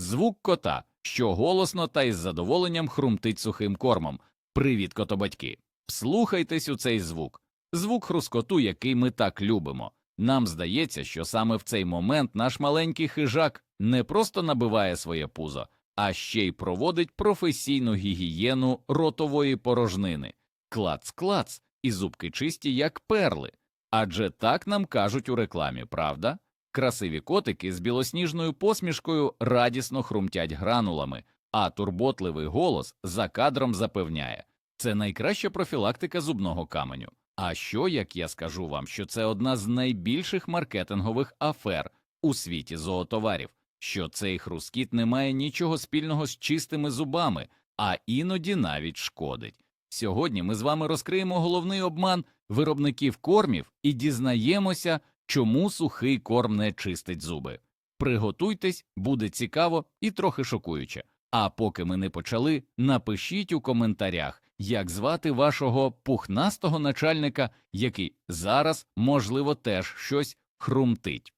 звук кота, що голосно та із задоволенням хрумтить сухим кормом. Привіт, котобатьки! Вслухайтесь у цей звук, звук хрускоту, який ми так любимо. Нам здається, що саме в цей момент наш маленький хижак не просто набиває своє пузо, а ще й проводить професійну гігієну ротової порожнини. Клац-клац, і зубки чисті, як перли. Адже так нам кажуть у рекламі, правда? Красиві котики з білосніжною посмішкою радісно хрумтять гранулами, а турботливий голос за кадром запевняє це найкраща профілактика зубного каменю. А що, як я скажу вам, що це одна з найбільших маркетингових афер у світі зоотоварів, що цей хрускіт не має нічого спільного з чистими зубами, а іноді навіть шкодить. Сьогодні ми з вами розкриємо головний обман виробників кормів і дізнаємося, чому сухий корм не чистить зуби. Приготуйтесь, буде цікаво і трохи шокуюче. А поки ми не почали, напишіть у коментарях, як звати вашого пухнастого начальника, який зараз, можливо, теж щось хрумтить.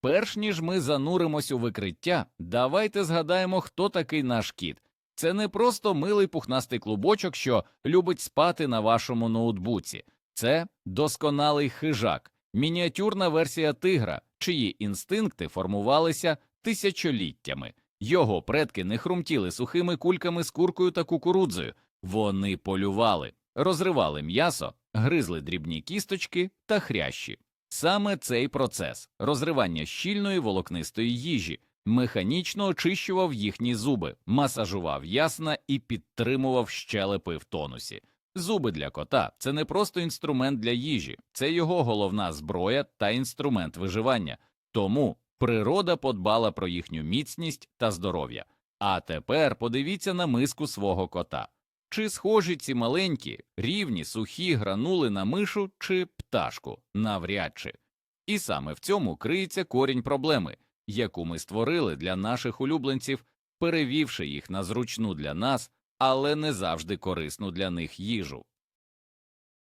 Перш ніж ми зануримось у викриття, давайте згадаємо, хто такий наш кіт. Це не просто милий пухнастий клубочок, що любить спати на вашому ноутбуці. Це досконалий хижак, мініатюрна версія тигра, чиї інстинкти формувалися тисячоліттями. Його предки не хрумтіли сухими кульками з куркою та кукурудзою. Вони полювали, розривали м'ясо, гризли дрібні кісточки та хрящі. Саме цей процес розривання щільної волокнистої їжі механічно очищував їхні зуби, масажував ясна і підтримував щелепи в тонусі. Зуби для кота це не просто інструмент для їжі, це його головна зброя та інструмент виживання. Тому природа подбала про їхню міцність та здоров'я. А тепер подивіться на миску свого кота. Чи схожі ці маленькі, рівні, сухі гранули на мишу чи пташку, навряд чи. І саме в цьому криється корінь проблеми, яку ми створили для наших улюбленців, перевівши їх на зручну для нас, але не завжди корисну для них їжу.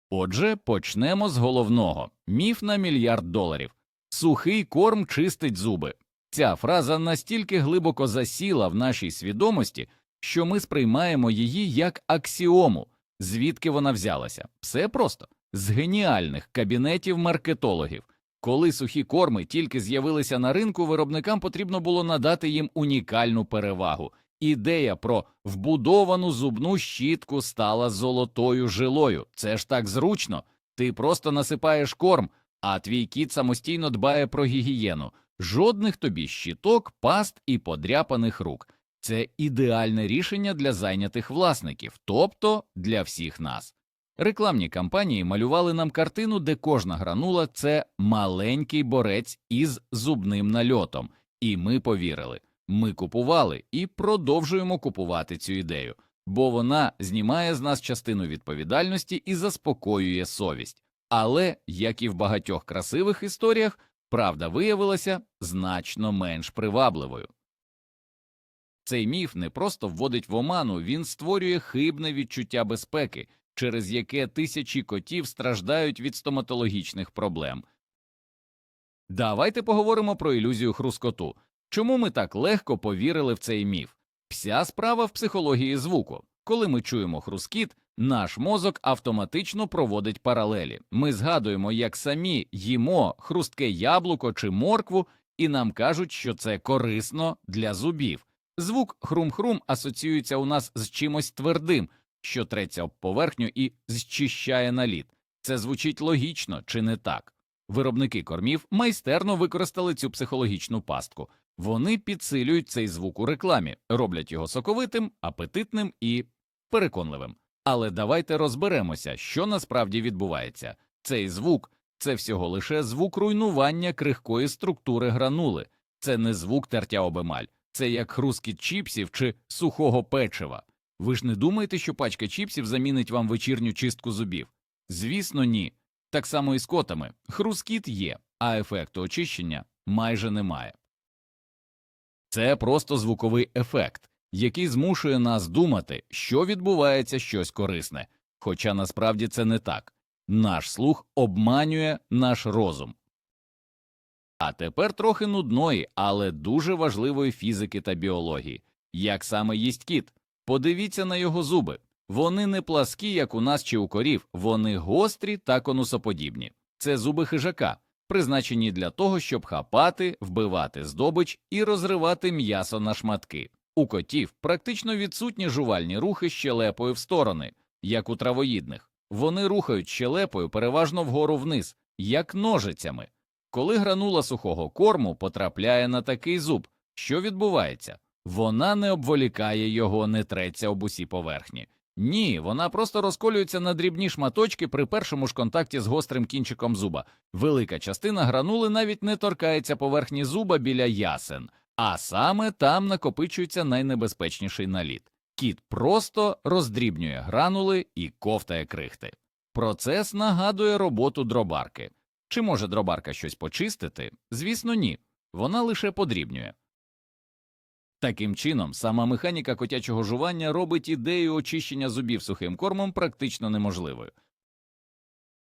Отже, почнемо з головного міф на мільярд доларів сухий корм чистить зуби. Ця фраза настільки глибоко засіла в нашій свідомості, що ми сприймаємо її як аксіому, звідки вона взялася. Все просто з геніальних кабінетів маркетологів. Коли сухі корми тільки з'явилися на ринку, виробникам потрібно було надати їм унікальну перевагу. Ідея про вбудовану зубну щітку стала золотою жилою. Це ж так зручно. Ти просто насипаєш корм, а твій кіт самостійно дбає про гігієну. Жодних тобі щіток, паст і подряпаних рук. Це ідеальне рішення для зайнятих власників, тобто для всіх нас. Рекламні кампанії малювали нам картину, де кожна гранула це маленький борець із зубним нальотом, і ми повірили. Ми купували і продовжуємо купувати цю ідею, бо вона знімає з нас частину відповідальності і заспокоює совість. Але, як і в багатьох красивих історіях, правда виявилася значно менш привабливою. Цей міф не просто вводить в оману, він створює хибне відчуття безпеки, через яке тисячі котів страждають від стоматологічних проблем. Давайте поговоримо про ілюзію хрускоту. Чому ми так легко повірили в цей міф? Вся справа в психології звуку. Коли ми чуємо хрускіт, наш мозок автоматично проводить паралелі. Ми згадуємо, як самі їмо хрустке яблуко чи моркву, і нам кажуть, що це корисно для зубів. Звук хрум-хрум асоціюється у нас з чимось твердим, що треться об поверхню і зчищає наліт. Це звучить логічно чи не так? Виробники кормів майстерно використали цю психологічну пастку. Вони підсилюють цей звук у рекламі, роблять його соковитим, апетитним і переконливим. Але давайте розберемося, що насправді відбувається. Цей звук це всього лише звук руйнування крихкої структури гранули, це не звук тертя об емаль, це як хрускіт чіпсів чи сухого печива. Ви ж не думаєте, що пачка чіпсів замінить вам вечірню чистку зубів? Звісно, ні. Так само і з котами. Хрускіт є, а ефекту очищення майже немає. Це просто звуковий ефект, який змушує нас думати, що відбувається щось корисне, хоча насправді це не так. Наш слух обманює наш розум. А тепер трохи нудної, але дуже важливої фізики та біології. Як саме їсть кіт? Подивіться на його зуби. Вони не пласкі, як у нас чи у корів, вони гострі та конусоподібні. Це зуби хижака, призначені для того, щоб хапати, вбивати здобич і розривати м'ясо на шматки. У котів практично відсутні жувальні рухи щелепою в сторони, як у травоїдних. Вони рухають щелепою переважно вгору вниз, як ножицями. Коли гранула сухого корму потрапляє на такий зуб, що відбувається? Вона не обволікає його, не треться об усі поверхні. Ні, вона просто розколюється на дрібні шматочки при першому ж контакті з гострим кінчиком зуба. Велика частина гранули навіть не торкається поверхні зуба біля ясен, а саме там накопичується найнебезпечніший наліт. Кіт просто роздрібнює гранули і ковтає крихти. Процес нагадує роботу дробарки. Чи може дробарка щось почистити? Звісно, ні. Вона лише подрібнює. Таким чином, сама механіка котячого жування робить ідею очищення зубів сухим кормом практично неможливою.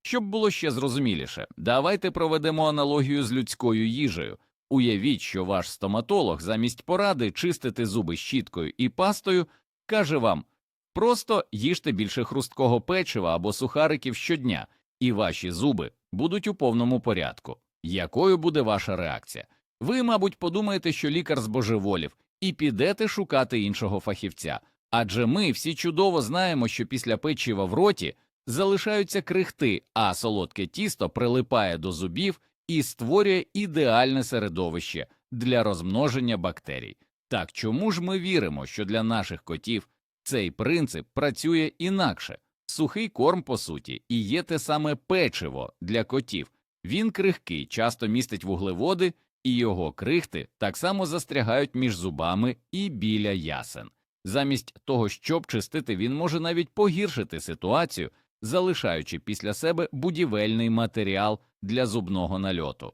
Щоб було ще зрозуміліше, давайте проведемо аналогію з людською їжею. Уявіть, що ваш стоматолог замість поради чистити зуби щіткою і пастою каже вам просто їжте більше хрусткого печива або сухариків щодня, і ваші зуби будуть у повному порядку. Якою буде ваша реакція? Ви, мабуть, подумаєте, що лікар збожеволів, і підете шукати іншого фахівця. Адже ми всі чудово знаємо, що після печива в роті залишаються крихти, а солодке тісто прилипає до зубів і створює ідеальне середовище для розмноження бактерій. Так чому ж ми віримо, що для наших котів цей принцип працює інакше? Сухий корм, по суті, і є те саме печиво для котів. Він крихкий, часто містить вуглеводи, і його крихти так само застрягають між зубами і біля ясен. Замість того, щоб чистити, він може навіть погіршити ситуацію, залишаючи після себе будівельний матеріал для зубного нальоту.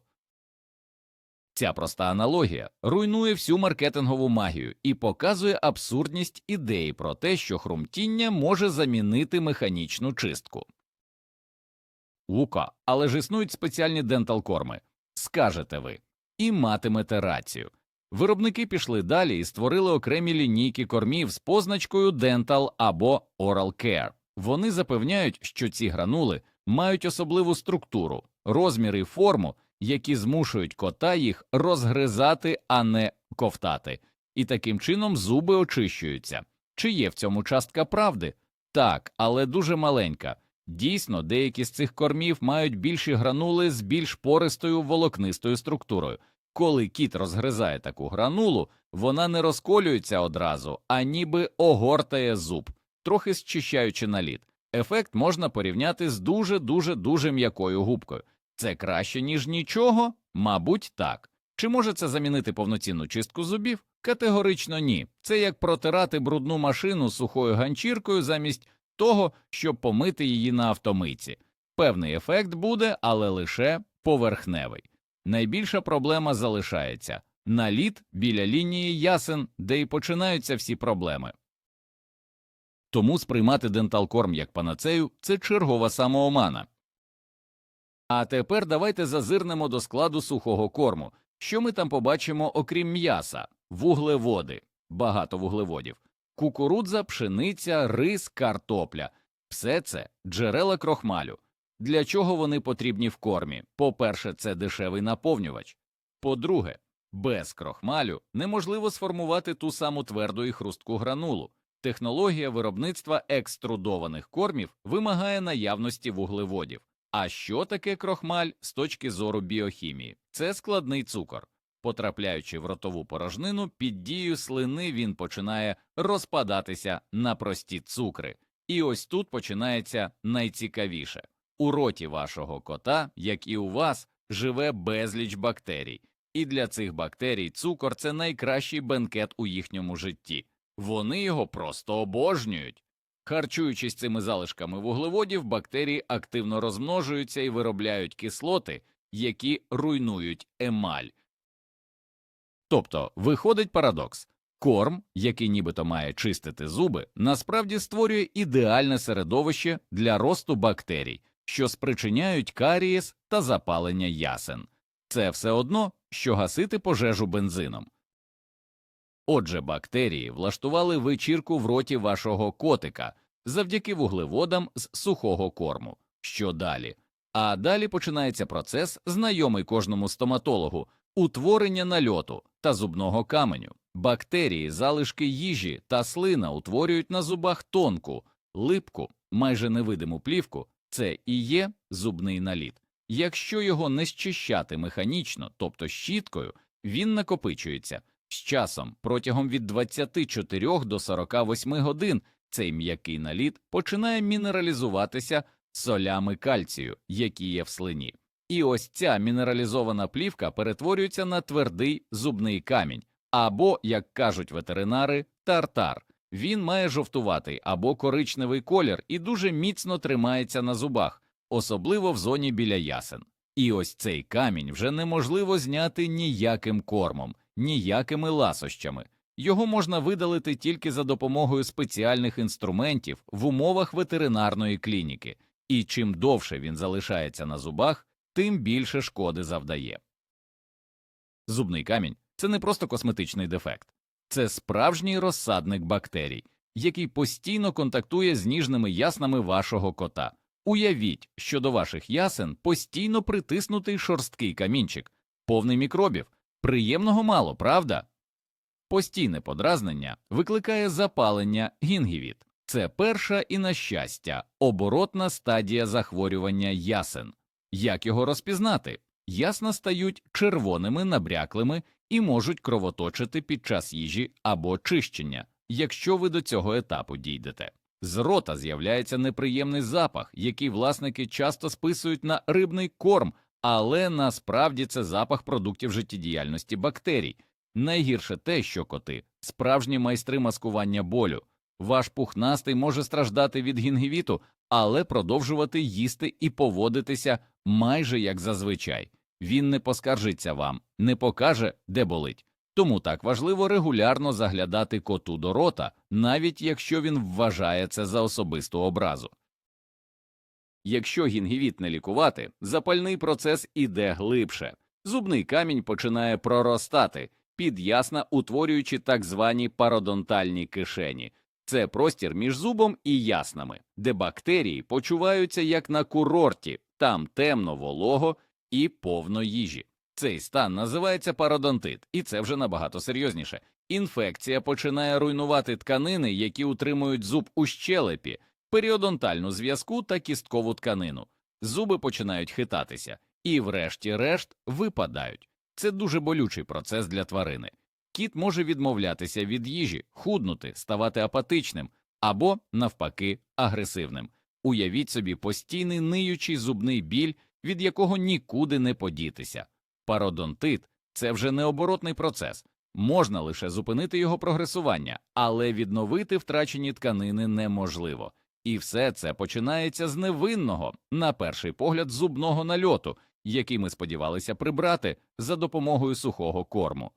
Ця проста аналогія руйнує всю маркетингову магію і показує абсурдність ідеї про те, що хрумтіння може замінити механічну чистку. Лука, але ж існують спеціальні дентал-корми, скажете ви, і матимете рацію. Виробники пішли далі і створили окремі лінійки кормів з позначкою Dental або Oral Care. Вони запевняють, що ці гранули мають особливу структуру, розмір і форму, які змушують кота їх розгризати, а не ковтати, і таким чином зуби очищуються. Чи є в цьому частка правди? Так, але дуже маленька. Дійсно, деякі з цих кормів мають більші гранули з більш пористою волокнистою структурою. Коли кіт розгризає таку гранулу, вона не розколюється одразу, а ніби огортає зуб, трохи зчищаючи наліт. Ефект можна порівняти з дуже дуже дуже м'якою губкою. Це краще, ніж нічого? Мабуть, так. Чи може це замінити повноцінну чистку зубів? Категорично ні. Це як протирати брудну машину сухою ганчіркою замість того, щоб помити її на автомийці. Певний ефект буде, але лише поверхневий. Найбільша проблема залишається наліт біля лінії ясен, де й починаються всі проблеми. Тому сприймати денталкорм як панацею це чергова самоомана. А тепер давайте зазирнемо до складу сухого корму. Що ми там побачимо, окрім м'яса, вуглеводи, багато вуглеводів, кукурудза, пшениця, рис, картопля все це джерела крохмалю. Для чого вони потрібні в кормі? По-перше, це дешевий наповнювач. По-друге, без крохмалю неможливо сформувати ту саму тверду і хрустку гранулу. Технологія виробництва екструдованих кормів вимагає наявності вуглеводів. А що таке крохмаль з точки зору біохімії? Це складний цукор. Потрапляючи в ротову порожнину, під дією слини він починає розпадатися на прості цукри. І ось тут починається найцікавіше. У роті вашого кота, як і у вас, живе безліч бактерій, і для цих бактерій цукор це найкращий бенкет у їхньому житті. Вони його просто обожнюють. Харчуючись цими залишками вуглеводів, бактерії активно розмножуються і виробляють кислоти, які руйнують емаль. Тобто виходить парадокс корм, який нібито має чистити зуби, насправді створює ідеальне середовище для росту бактерій, що спричиняють карієс та запалення ясен. Це все одно, що гасити пожежу бензином. Отже, бактерії влаштували вечірку в роті вашого котика завдяки вуглеводам з сухого корму. Що далі? А далі починається процес, знайомий кожному стоматологу утворення нальоту та зубного каменю. Бактерії, залишки їжі та слина утворюють на зубах тонку, липку, майже невидиму плівку. Це і є зубний наліт. Якщо його не щищати механічно, тобто щіткою, він накопичується. З часом, протягом від 24 до 48 годин, цей м'який наліт починає мінералізуватися солями кальцію, які є в слині. І ось ця мінералізована плівка перетворюється на твердий зубний камінь, або, як кажуть ветеринари, тартар. Він має жовтуватий або коричневий колір і дуже міцно тримається на зубах, особливо в зоні біля ясен. І ось цей камінь вже неможливо зняти ніяким кормом, ніякими ласощами. Його можна видалити тільки за допомогою спеціальних інструментів в умовах ветеринарної клініки, і чим довше він залишається на зубах, тим більше шкоди завдає. Зубний камінь це не просто косметичний дефект, це справжній розсадник бактерій, який постійно контактує з ніжними яснами вашого кота. Уявіть, що до ваших ясен постійно притиснутий шорсткий камінчик, повний мікробів, приємного мало, правда? Постійне подразнення викликає запалення гінгівіт. Це перша і, на щастя, оборотна стадія захворювання ясен. Як його розпізнати? Ясна стають червоними, набряклими і можуть кровоточити під час їжі або чищення, якщо ви до цього етапу дійдете. З рота з'являється неприємний запах, який власники часто списують на рибний корм, але насправді це запах продуктів життєдіяльності бактерій. Найгірше те, що коти справжні майстри маскування болю. Ваш пухнастий може страждати від гінгівіту, але продовжувати їсти і поводитися майже як зазвичай. Він не поскаржиться вам, не покаже, де болить. Тому так важливо регулярно заглядати коту до рота, навіть якщо він вважає це за особисту образу. Якщо гінгівіт не лікувати, запальний процес іде глибше. Зубний камінь починає проростати, підясно утворюючи так звані пародонтальні кишені. Це простір між зубом і яснами, де бактерії почуваються як на курорті, там темно, волого і повно їжі. Цей стан називається пародонтит, і це вже набагато серйозніше. Інфекція починає руйнувати тканини, які утримують зуб у щелепі, періодонтальну зв'язку та кісткову тканину. Зуби починають хитатися і, врешті-решт, випадають. Це дуже болючий процес для тварини. Кіт може відмовлятися від їжі, худнути, ставати апатичним або, навпаки, агресивним. Уявіть собі постійний ниючий зубний біль, від якого нікуди не подітися. Пародонтит це вже необоротний процес, можна лише зупинити його прогресування, але відновити втрачені тканини неможливо. І все це починається з невинного, на перший погляд, зубного нальоту, який ми сподівалися прибрати за допомогою сухого корму.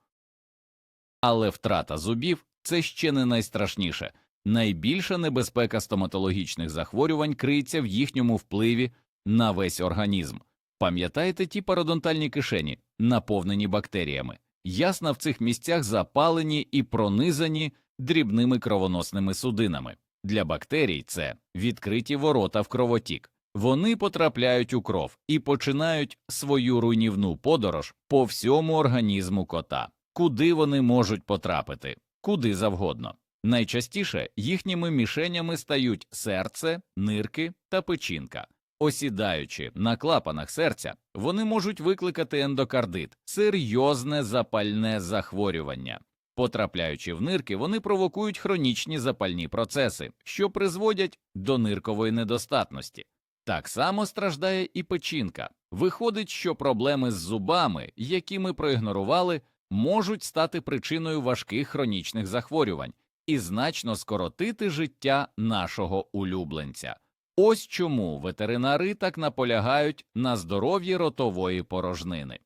Але втрата зубів це ще не найстрашніше. Найбільша небезпека стоматологічних захворювань криється в їхньому впливі на весь організм. Пам'ятаєте ті пародонтальні кишені, наповнені бактеріями, ясна в цих місцях запалені і пронизані дрібними кровоносними судинами. Для бактерій це відкриті ворота в кровотік. Вони потрапляють у кров і починають свою руйнівну подорож по всьому організму кота, куди вони можуть потрапити, куди завгодно. Найчастіше їхніми мішенями стають серце, нирки та печінка. Осідаючи на клапанах серця, вони можуть викликати ендокардит, серйозне запальне захворювання. Потрапляючи в нирки, вони провокують хронічні запальні процеси, що призводять до ниркової недостатності. Так само страждає і печінка. Виходить, що проблеми з зубами, які ми проігнорували, можуть стати причиною важких хронічних захворювань і значно скоротити життя нашого улюбленця. Ось чому ветеринари так наполягають на здоров'ї ротової порожнини.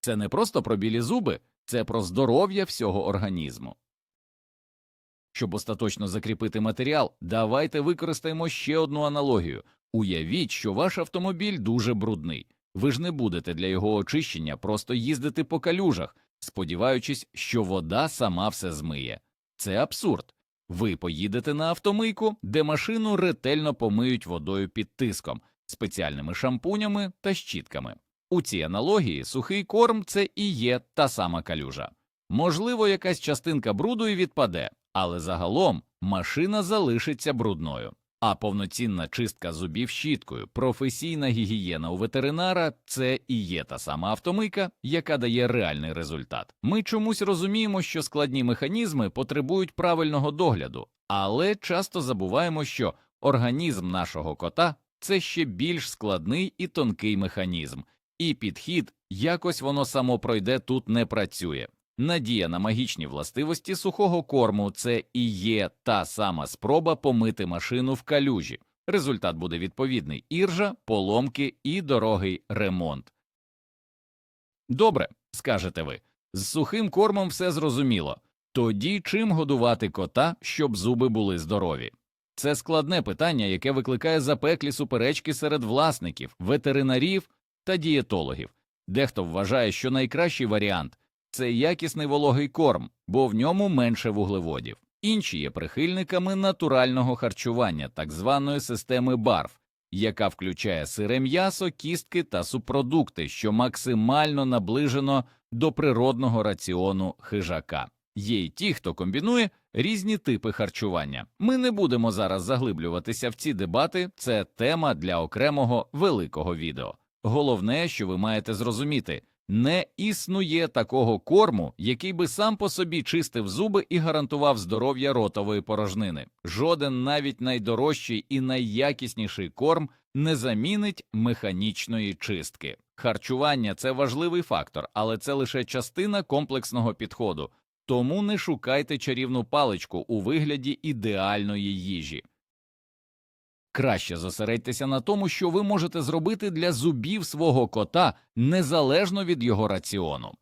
Це не просто про білі зуби, це про здоров'я всього організму. Щоб остаточно закріпити матеріал, давайте використаємо ще одну аналогію. Уявіть, що ваш автомобіль дуже брудний. Ви ж не будете для його очищення просто їздити по калюжах, сподіваючись, що вода сама все змиє. Це абсурд. Ви поїдете на автомийку, де машину ретельно помиють водою під тиском, спеціальними шампунями та щітками. У цій аналогії сухий корм це і є та сама калюжа. Можливо, якась частинка бруду і відпаде, але загалом машина залишиться брудною. А повноцінна чистка зубів щіткою, професійна гігієна у ветеринара це і є та сама автомийка, яка дає реальний результат. Ми чомусь розуміємо, що складні механізми потребують правильного догляду, але часто забуваємо, що організм нашого кота це ще більш складний і тонкий механізм, і підхід якось воно само пройде тут не працює. Надія на магічні властивості сухого корму це і є та сама спроба помити машину в калюжі. Результат буде відповідний іржа, поломки і дорогий ремонт. Добре, скажете ви. З сухим кормом все зрозуміло. Тоді чим годувати кота, щоб зуби були здорові? Це складне питання, яке викликає запеклі суперечки серед власників, ветеринарів та дієтологів. Дехто вважає, що найкращий варіант це якісний вологий корм, бо в ньому менше вуглеводів. Інші є прихильниками натурального харчування, так званої системи барв, яка включає сире м'ясо, кістки та субпродукти, що максимально наближено до природного раціону хижака. Є й ті, хто комбінує різні типи харчування. Ми не будемо зараз заглиблюватися в ці дебати, це тема для окремого великого відео. Головне, що ви маєте зрозуміти, не існує такого корму, який би сам по собі чистив зуби і гарантував здоров'я ротової порожнини. Жоден навіть найдорожчий і найякісніший корм не замінить механічної чистки. Харчування це важливий фактор, але це лише частина комплексного підходу. Тому не шукайте чарівну паличку у вигляді ідеальної їжі. Краще зосередьтеся на тому, що ви можете зробити для зубів свого кота незалежно від його раціону.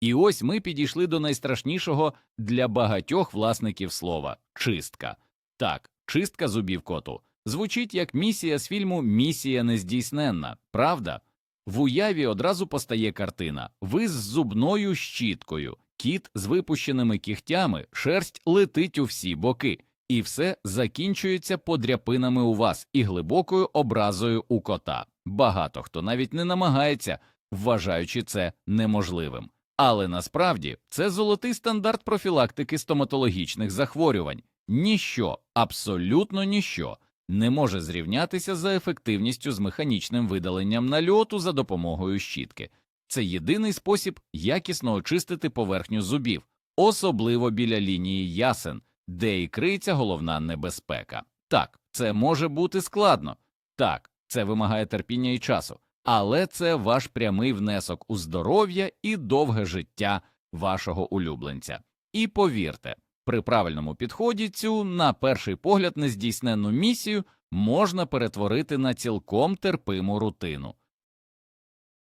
І ось ми підійшли до найстрашнішого для багатьох власників слова чистка. Так, чистка зубів коту звучить як місія з фільму Місія нездійсненна, правда? В уяві одразу постає картина ви з зубною щіткою, кіт з випущеними кігтями, шерсть летить у всі боки і все закінчується подряпинами у вас і глибокою образою у кота. Багато хто навіть не намагається, вважаючи це неможливим. Але насправді це золотий стандарт профілактики стоматологічних захворювань. Ніщо, абсолютно ніщо не може зрівнятися за ефективністю з механічним видаленням нальоту за допомогою щітки. Це єдиний спосіб якісно очистити поверхню зубів, особливо біля лінії ясен, де і криється головна небезпека. Так, це може бути складно, так, це вимагає терпіння і часу, але це ваш прямий внесок у здоров'я і довге життя вашого улюбленця. І повірте, при правильному підході цю, на перший погляд, нездійсненну місію можна перетворити на цілком терпиму рутину.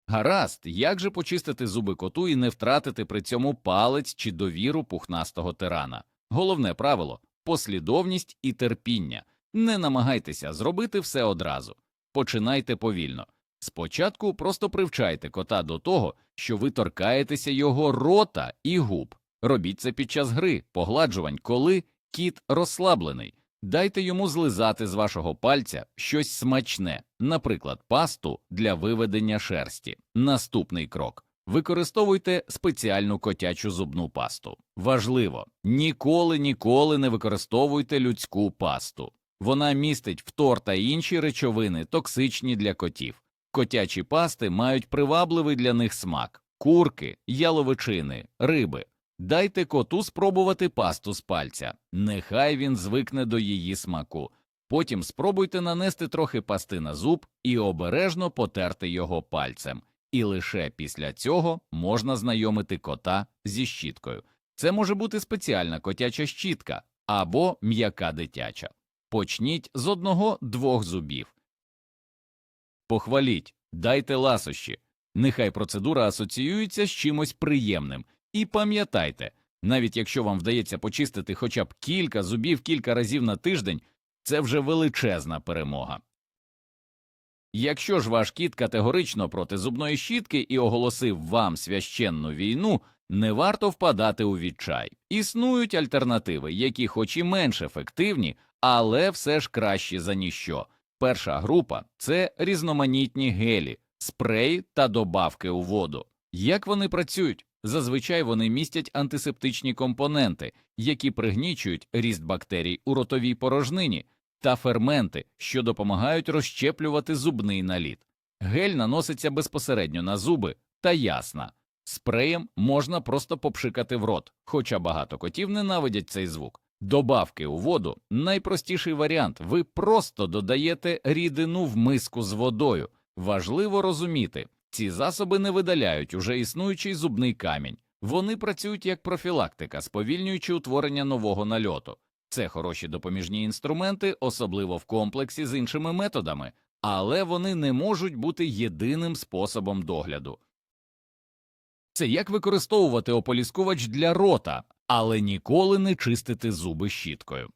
Гаразд, як же почистити зуби коту і не втратити при цьому палець чи довіру пухнастого тирана? Головне правило послідовність і терпіння. Не намагайтеся зробити все одразу. Починайте повільно. Спочатку просто привчайте кота до того, що ви торкаєтеся його рота і губ. Робіть це під час гри, погладжувань, коли кіт розслаблений. Дайте йому злизати з вашого пальця щось смачне, наприклад, пасту для виведення шерсті. Наступний крок Використовуйте спеціальну котячу зубну пасту. Важливо, ніколи ніколи не використовуйте людську пасту. Вона містить фтор та інші речовини, токсичні для котів. Котячі пасти мають привабливий для них смак, курки, яловичини, риби. Дайте коту спробувати пасту з пальця, нехай він звикне до її смаку. Потім спробуйте нанести трохи пасти на зуб і обережно потерти його пальцем і лише після цього можна знайомити кота зі щіткою. Це може бути спеціальна котяча щітка або м'яка дитяча. Почніть з одного-двох зубів. Похваліть, дайте ласощі. Нехай процедура асоціюється з чимось приємним. І пам'ятайте, навіть якщо вам вдається почистити хоча б кілька зубів кілька разів на тиждень, це вже величезна перемога. Якщо ж ваш кіт категорично проти зубної щітки і оголосив вам священну війну, не варто впадати у відчай. Існують альтернативи, які, хоч і менш ефективні, але все ж кращі за ніщо. Перша група це різноманітні гелі, спреї та добавки у воду. Як вони працюють? Зазвичай вони містять антисептичні компоненти, які пригнічують ріст бактерій у ротовій порожнині, та ферменти, що допомагають розщеплювати зубний наліт. Гель наноситься безпосередньо на зуби та ясна. Спреєм можна просто попшикати в рот, хоча багато котів ненавидять цей звук. Добавки у воду найпростіший варіант. Ви просто додаєте рідину в миску з водою. Важливо розуміти, ці засоби не видаляють уже існуючий зубний камінь. Вони працюють як профілактика, сповільнюючи утворення нового нальоту. Це хороші допоміжні інструменти, особливо в комплексі з іншими методами, але вони не можуть бути єдиним способом догляду. Це як використовувати ополіскувач для рота, але ніколи не чистити зуби щіткою.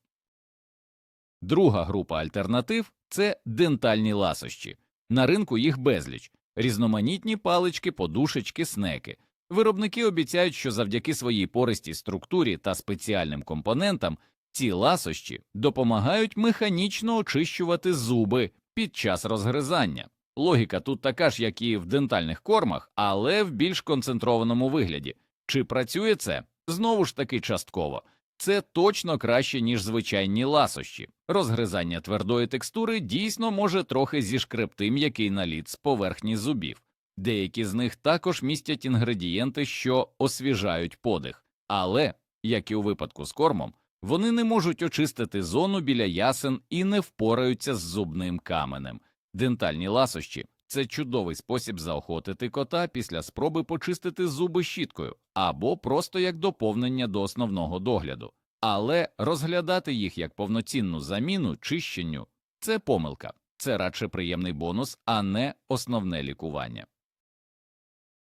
Друга група альтернатив це дентальні ласощі. На ринку їх безліч, різноманітні палички, подушечки, снеки. Виробники обіцяють, що завдяки своїй пористій структурі та спеціальним компонентам ці ласощі допомагають механічно очищувати зуби під час розгризання. Логіка тут така ж, як і в дентальних кормах, але в більш концентрованому вигляді. Чи працює це? Знову ж таки частково. Це точно краще, ніж звичайні ласощі. Розгризання твердої текстури дійсно може трохи зішкребти м'який наліт з поверхні зубів. Деякі з них також містять інгредієнти, що освіжають подих, але, як і у випадку з кормом, вони не можуть очистити зону біля ясен і не впораються з зубним каменем. Дентальні ласощі це чудовий спосіб заохотити кота після спроби почистити зуби щіткою або просто як доповнення до основного догляду. Але розглядати їх як повноцінну заміну чищенню це помилка, це радше приємний бонус, а не основне лікування.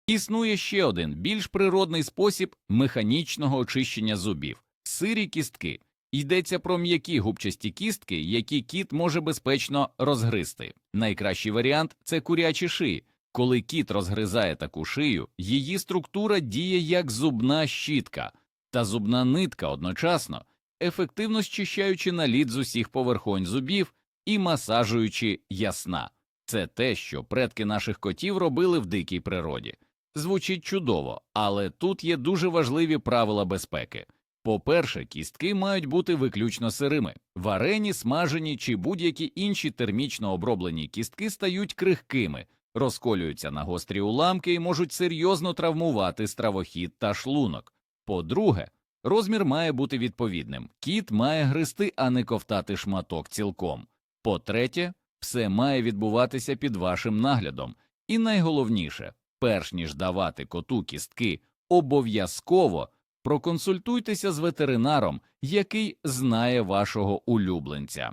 Існує ще один більш природний спосіб механічного очищення зубів сирі кістки. Йдеться про м'які губчасті кістки, які кіт може безпечно розгризти. Найкращий варіант це курячі шиї. Коли кіт розгризає таку шию, її структура діє як зубна щітка та зубна нитка одночасно, ефективно щищаючи наліт з усіх поверхонь зубів і масажуючи ясна. Це те, що предки наших котів робили в дикій природі. Звучить чудово, але тут є дуже важливі правила безпеки. По-перше, кістки мають бути виключно сирими. Варені, смажені чи будь-які інші термічно оброблені кістки стають крихкими, розколюються на гострі уламки і можуть серйозно травмувати стравохід та шлунок. По-друге, розмір має бути відповідним. Кіт має гризти, а не ковтати шматок цілком. По-третє, все має відбуватися під вашим наглядом. І найголовніше, перш ніж давати коту кістки, обов'язково проконсультуйтеся з ветеринаром, який знає вашого улюбленця.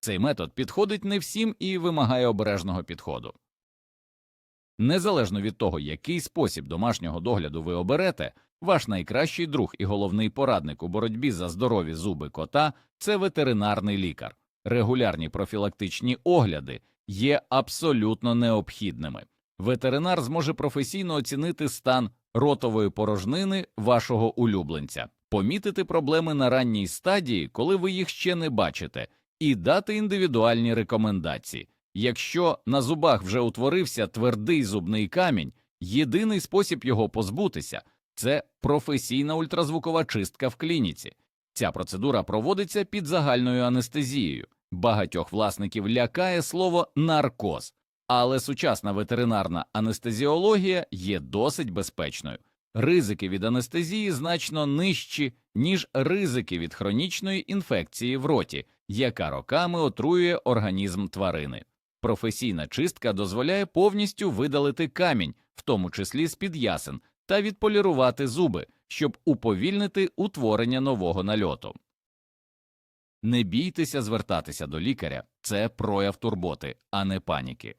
Цей метод підходить не всім і вимагає обережного підходу. Незалежно від того, який спосіб домашнього догляду ви оберете, ваш найкращий друг і головний порадник у боротьбі за здорові зуби кота це ветеринарний лікар. Регулярні профілактичні огляди є абсолютно необхідними. Ветеринар зможе професійно оцінити стан ротової порожнини вашого улюбленця, помітити проблеми на ранній стадії, коли ви їх ще не бачите, і дати індивідуальні рекомендації. Якщо на зубах вже утворився твердий зубний камінь, єдиний спосіб його позбутися це професійна ультразвукова чистка в клініці. Ця процедура проводиться під загальною анестезією. Багатьох власників лякає слово наркоз, але сучасна ветеринарна анестезіологія є досить безпечною. Ризики від анестезії значно нижчі, ніж ризики від хронічної інфекції в роті, яка роками отруює організм тварини. Професійна чистка дозволяє повністю видалити камінь, в тому числі з під ясен, та відполірувати зуби, щоб уповільнити утворення нового нальоту. Не бійтеся звертатися до лікаря це прояв турботи, а не паніки.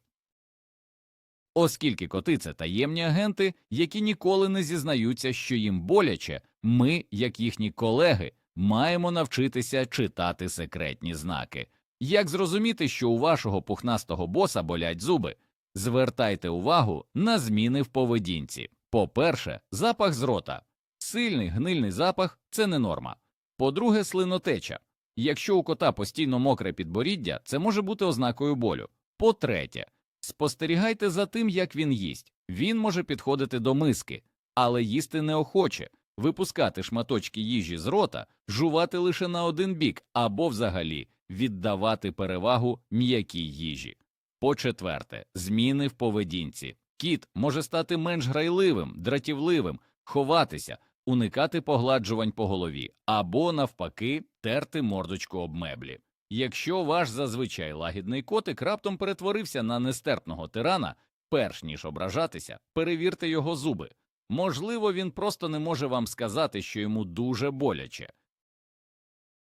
Оскільки коти це таємні агенти, які ніколи не зізнаються, що їм боляче, ми, як їхні колеги, маємо навчитися читати секретні знаки. Як зрозуміти, що у вашого пухнастого боса болять зуби? Звертайте увагу на зміни в поведінці. По-перше, запах з рота. Сильний гнильний запах це не норма. По-друге, слинотеча. Якщо у кота постійно мокре підборіддя, це може бути ознакою болю. По-третє, спостерігайте за тим, як він їсть. Він може підходити до миски, але їсти неохоче, випускати шматочки їжі з рота, жувати лише на один бік або взагалі віддавати перевагу м'якій їжі. По-четверте, зміни в поведінці. Кіт може стати менш грайливим, дратівливим, ховатися, уникати погладжувань по голові або, навпаки, терти мордочку об меблі. Якщо ваш зазвичай лагідний котик раптом перетворився на нестерпного тирана, перш ніж ображатися, перевірте його зуби. Можливо, він просто не може вам сказати, що йому дуже боляче.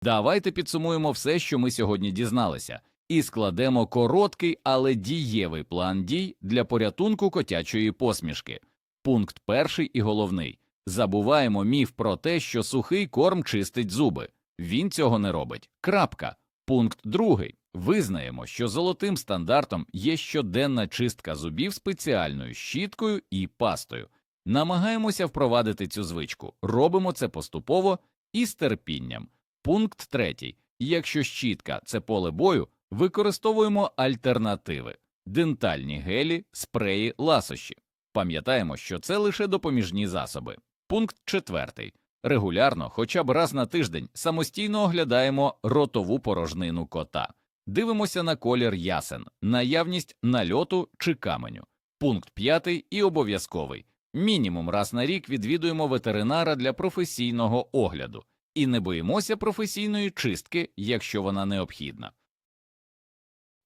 Давайте підсумуємо все, що ми сьогодні дізналися, і складемо короткий, але дієвий план дій для порятунку котячої посмішки. Пункт перший і головний забуваємо міф про те, що сухий корм чистить зуби. Він цього не робить. Крапка. Пункт другий. Визнаємо, що золотим стандартом є щоденна чистка зубів спеціальною щіткою і пастою. Намагаємося впровадити цю звичку, робимо це поступово і з терпінням. Пункт третій. Якщо щітка це поле бою, використовуємо альтернативи дентальні гелі, спреї, ласощі. Пам'ятаємо, що це лише допоміжні засоби. Пункт четвертий. Регулярно, хоча б раз на тиждень, самостійно оглядаємо ротову порожнину кота. Дивимося на колір ясен, наявність нальоту чи каменю. Пункт п'ятий і обов'язковий. Мінімум раз на рік відвідуємо ветеринара для професійного огляду і не боїмося професійної чистки, якщо вона необхідна.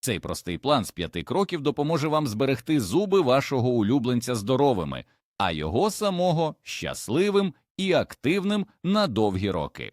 Цей простий план з п'яти кроків допоможе вам зберегти зуби вашого улюбленця здоровими, а його самого щасливим і активним на довгі роки.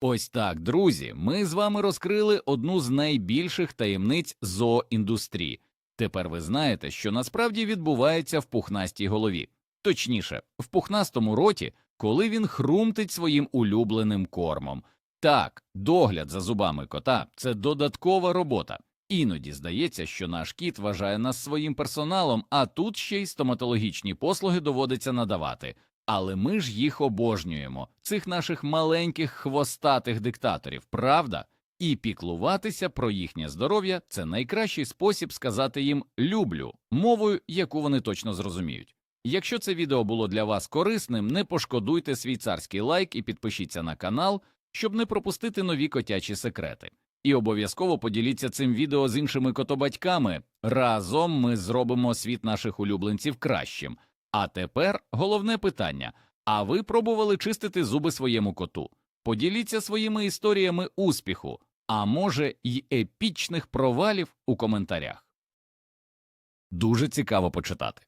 Ось так, друзі, ми з вами розкрили одну з найбільших таємниць зооіндустрії. Тепер ви знаєте, що насправді відбувається в пухнастій голові, точніше, в пухнастому роті, коли він хрумтить своїм улюбленим кормом. Так, догляд за зубами кота це додаткова робота. Іноді здається, що наш кіт вважає нас своїм персоналом, а тут ще й стоматологічні послуги доводиться надавати. Але ми ж їх обожнюємо, цих наших маленьких хвостатих диктаторів, правда? І піклуватися про їхнє здоров'я це найкращий спосіб сказати їм люблю мовою, яку вони точно зрозуміють. Якщо це відео було для вас корисним, не пошкодуйте свій царський лайк і підпишіться на канал, щоб не пропустити нові котячі секрети. І обов'язково поділіться цим відео з іншими котобатьками. Разом ми зробимо світ наших улюбленців кращим. А тепер головне питання: а ви пробували чистити зуби своєму коту? Поділіться своїми історіями успіху, а може й епічних провалів у коментарях. Дуже цікаво почитати.